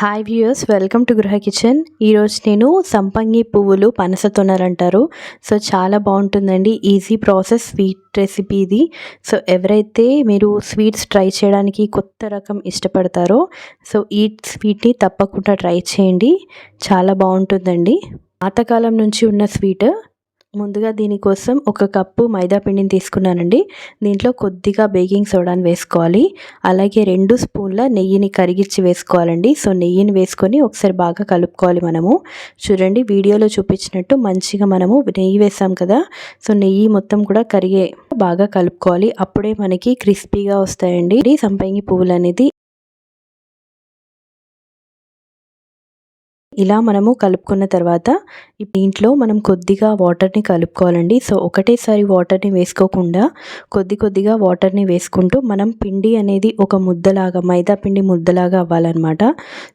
Hi viewers welcome to Gruha Kitchen ఈరోజు నేను సంపంగి పువ్వులు పనస తొనరంటారు అంటారు సో చాలా బాగుంటుందండి. ఈజీ ప్రాసెస్ స్వీట్ రెసిపీ ఇది. సో ఎవరైతే మీరు స్వీట్స్ ట్రై చేయడానికి కొత్త రకం ఇష్టపడతారో సో ఈ స్వీట్ని తప్పకుండా ట్రై చేయండి. చాలా బాగుంటుందండి. పాతకాలం నుంచి ఉన్న స్వీట్ ముందుగా దీనికోసం ఒక కప్పు మైదా పిండిని తీసుకున్నానండి. దీంట్లో కొద్దిగా బేకింగ్ సోడాని వేసుకోవాలి. అలాగే రెండు స్పూన్ల నెయ్యిని కరిగించి వేసుకోవాలండి. సో నెయ్యిని వేసుకొని ఒకసారి బాగా కలుపుకోవాలి మనము. చూడండి వీడియోలో చూపించినట్టు మంచిగా మనము నెయ్యి వేసాం కదా. సో నెయ్యి మొత్తం కూడా కరిగే బాగా కలుపుకోవాలి. అప్పుడే మనకి క్రిస్పీగా వస్తాయండి. సంపంగి పువ్వులు అనేది ఇలా మనము కలుపుకున్న తర్వాత దీంట్లో మనం కొద్దిగా వాటర్ని కలుపుకోవాలండి. సో ఒకటేసారి వాటర్ని వేసుకోకుండా కొద్ది కొద్దిగా వాటర్ని వేసుకుంటూ మనం పిండి అనేది ఒక ముద్దలాగా మైదా పిండి ముద్దలాగా అవ్వాలన్నమాట.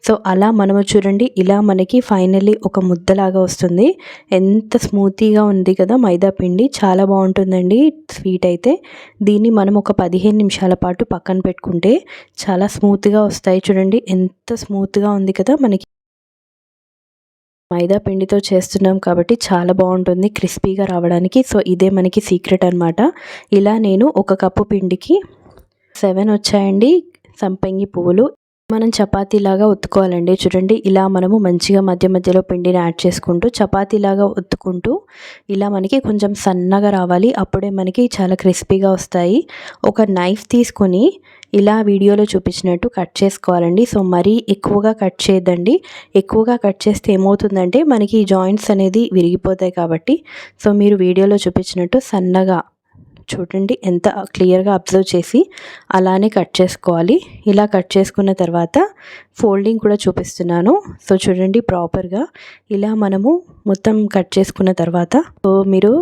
సో అలా మనము చూడండి ఇలా మనకి ఫైనల్లీ ఒక ముద్దలాగా వస్తుంది. ఎంత స్మూతీగా ఉంది కదా మైదా పిండి. చాలా బాగుంటుందండి స్వీట్ అయితే. దీన్ని మనం ఒక పదిహేను నిమిషాల పాటు పక్కన పెట్టుకుంటే చాలా స్మూత్గా వస్తాయి. చూడండి ఎంత స్మూత్గా ఉంది కదా మనకి. మైదా పిండితో చేస్తున్నాం కాబట్టి చాలా బాగుంటుంది క్రిస్పీగా రావడానికి. సో ఇదే మనకి సీక్రెట్ అనమాట ఇలా నేను ఒక కప్పు పిండికి సెవెన్ వచ్చాయండి సంపంగి పువ్వులు. మనం చపాతీలాగా ఒత్తుకోవాలండి. చూడండి ఇలా మనము మంచిగా మధ్య మధ్యలో పిండిని యాడ్ చేసుకుంటూ చపాతీలాగా ఒత్తుకుంటూ ఇలా మనకి కొంచెం సన్నగా రావాలి. అప్పుడే మనకి చాలా క్రిస్పీగా వస్తాయి. ఒక నైఫ్ తీసుకొని ఇలా వీడియోలో చూపించినట్టు కట్ చేసుకోవాలండి. సో మరీ ఎక్కువగా కట్ చేయద్దండి. ఎక్కువగా కట్ చేస్తే ఏమవుతుందంటే మనకి జాయింట్స్ అనేది విరిగిపోతాయి కాబట్టి. సో మీరు వీడియోలో చూపించినట్టు సన్నగా చూడండి ఎంత క్లియర్గా అబ్జర్వ్ చేసి అలానే కట్ చేసుకోవాలి. ఇలా కట్ చేసుకున్న తర్వాత ఫోల్డింగ్ కూడా చూపిస్తున్నాను. సో చూడండి ప్రాపర్గా ఇలా మనము మొత్తం కట్ చేసుకున్న తర్వాత సో మీరు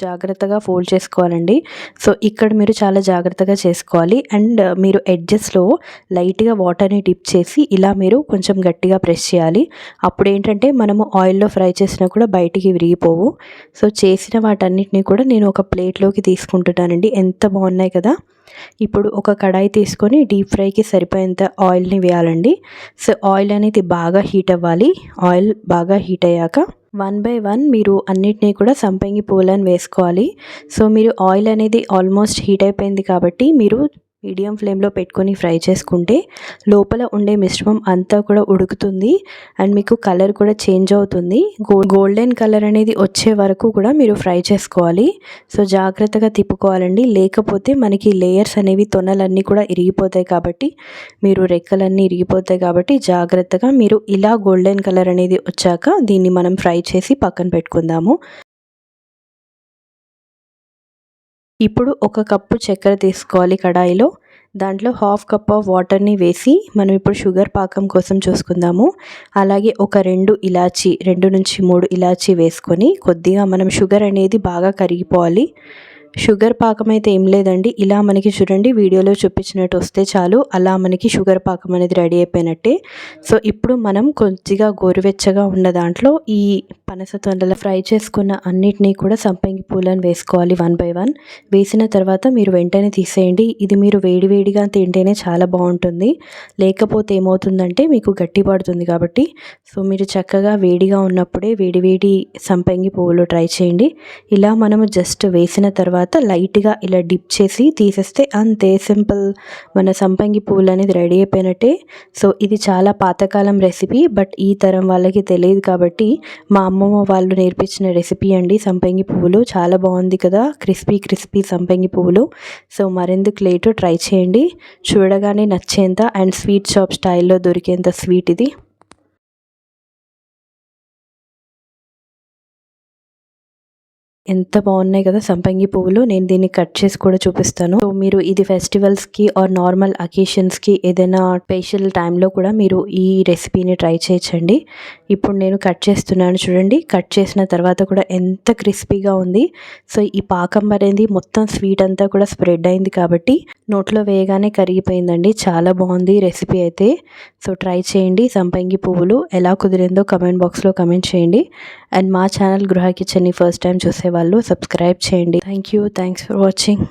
జాగ్రత్తగా ఫోల్డ్ చేసుకోవాలండి. సో ఇక్కడ మీరు చాలా జాగ్రత్తగా చేసుకోవాలి. అండ్ మీరు ఎడ్జెస్లో లైట్గా వాటర్ని డిప్ చేసి ఇలా మీరు కొంచెం గట్టిగా ప్రెస్ చేయాలి. అప్పుడు ఏంటంటే మనము ఆయిల్లో ఫ్రై చేసినా కూడా బయటికి విరిగిపోవు. సో చేసిన వాటన్నిటిని కూడా నేను ఒక ప్లేట్లోకి తీసుకుంటున్నానండి. ఎంత బాగున్నాయి కదా! ఇప్పుడు ఒక కడాయి తీసుకొని డీప్ ఫ్రైకి సరిపోయేంత ఆయిల్ని వేయాలండి. సో ఆయిల్ అనేది బాగా హీట్ అవ్వాలి. ఆయిల్ బాగా హీట్ అయ్యాక వన్ బై వన్ మీరు అన్నిటినీ కూడా సంపంగి పువ్వులను వేసుకోవాలి. సో మీరు ఆయిల్ అనేది ఆల్మోస్ట్ హీట్ అయిపోయింది కాబట్టి మీరు మీడియం ఫ్లేమ్లో పెట్టుకొని ఫ్రై చేసుకుంటే లోపల ఉండే మిశ్రమం అంతా కూడా ఉడుకుతుంది. అండ్ మీకు కలర్ కూడా చేంజ్ అవుతుంది. గోల్డెన్ కలర్ అనేది వచ్చే వరకు కూడా మీరు ఫ్రై చేసుకోవాలి. సో జాగ్రత్తగా తిప్పుకోవాలండి. లేకపోతే మనకి లేయర్స్ అనేవి తొనలన్నీ కూడా ఇరిగిపోతాయి కాబట్టి మీరు రెక్కలన్నీ ఇరిగిపోతాయి కాబట్టి జాగ్రత్తగా మీరు ఇలా గోల్డెన్ కలర్ అనేది వచ్చాక దీన్ని మనం ఫ్రై చేసి పక్కన పెట్టుకుందాము. ఇప్పుడు ఒక కప్పు చక్కెర తీసుకోవాలి కడాయిలో. దాంట్లో హాఫ్ కప్ ఆఫ్ వాటర్ని వేసి మనం ఇప్పుడు షుగర్ పాకం కోసం చూసుకుందాము. అలాగే ఒక రెండు ఇలాచి రెండు నుంచి మూడు ఇలాచి వేసుకొని కొద్దిగా మనం షుగర్ అనేది బాగా కరిగిపోవాలి. షుగర్ పాకం అయితే ఏం లేదండి. ఇలా మనకి చూడండి వీడియోలో చూపించినట్టు వస్తే చాలు. అలా మనకి షుగర్ పాకం అనేది రెడీ అయిపోయినట్టే. సో ఇప్పుడు మనం కొద్దిగా గోరువెచ్చగా ఉన్న దాంట్లో ఈ పనస తొండల ఫ్రై చేసుకున్న అన్నిటినీ కూడా సంపంగి పూలను వేసుకోవాలి వన్ బై వన్. వేసిన తర్వాత మీరు వెంటనే తీసేయండి. ఇది మీరు వేడివేడిగా తింటేనే చాలా బాగుంటుంది. లేకపోతే ఏమవుతుందంటే మీకు గట్టి పడుతుంది కాబట్టి. సో మీరు చక్కగా వేడిగా ఉన్నప్పుడే వేడివేడి సంపంగి పువ్వులు ట్రై చేయండి. ఇలా మనము జస్ట్ వేసిన తర్వాత తర్వాత లైట్గా ఇలా డిప్ చేసి తీసేస్తే అంతే. సింపుల్ మన సంపంగి పువ్వులు అనేది రెడీ అయిపోయినట్టే. సో ఇది చాలా పాతకాలం రెసిపీ బట్ ఈ తరం వాళ్ళకి తెలియదు కాబట్టి మా అమ్మమ్మ వాళ్ళు నేర్పించిన రెసిపీ అండి. సంపంగి పువ్వులు చాలా బాగుంది కదా క్రిస్పీ క్రిస్పీ సంపంగి పువ్వులు. సో మరెందుకు లేటు ట్రై చేయండి. చూడగానే నచ్చేంత అండ్ స్వీట్ షాప్ స్టైల్లో దొరికేంత స్వీట్ ఇది. ఎంత బాగున్నాయి కదా సంపంగి పువ్వులు. నేను దీన్ని కట్ చేసి కూడా చూపిస్తాను. సో మీరు ఇది ఫెస్టివల్స్కి ఆర్ నార్మల్ అకేషన్స్కి ఏదైనా స్పెషల్ టైంలో కూడా మీరు ఈ రెసిపీని ట్రై చేయొచ్చండి. ఇప్పుడు నేను కట్ చేస్తున్నాను చూడండి. కట్ చేసిన తర్వాత కూడా ఎంత క్రిస్పీగా ఉంది. సో ఈ పాకం అనేది మొత్తం స్వీట్ అంతా కూడా స్ప్రెడ్ అయింది కాబట్టి నోట్లో వేయగానే కరిగిపోయిందండి. చాలా బాగుంది రెసిపీ అయితే. సో ట్రై చేయండి సంపంగి పువ్వులు. ఎలా కుదిరిందో కమెంట్ బాక్స్లో కమెంట్ చేయండి. అండ్ మా ఛానల్ గృహ కిచెన్ని ఫస్ట్ టైం చూసేవారు వాళ్ళు సబ్స్క్రైబ్ చేయండి. Thank you thanks for watching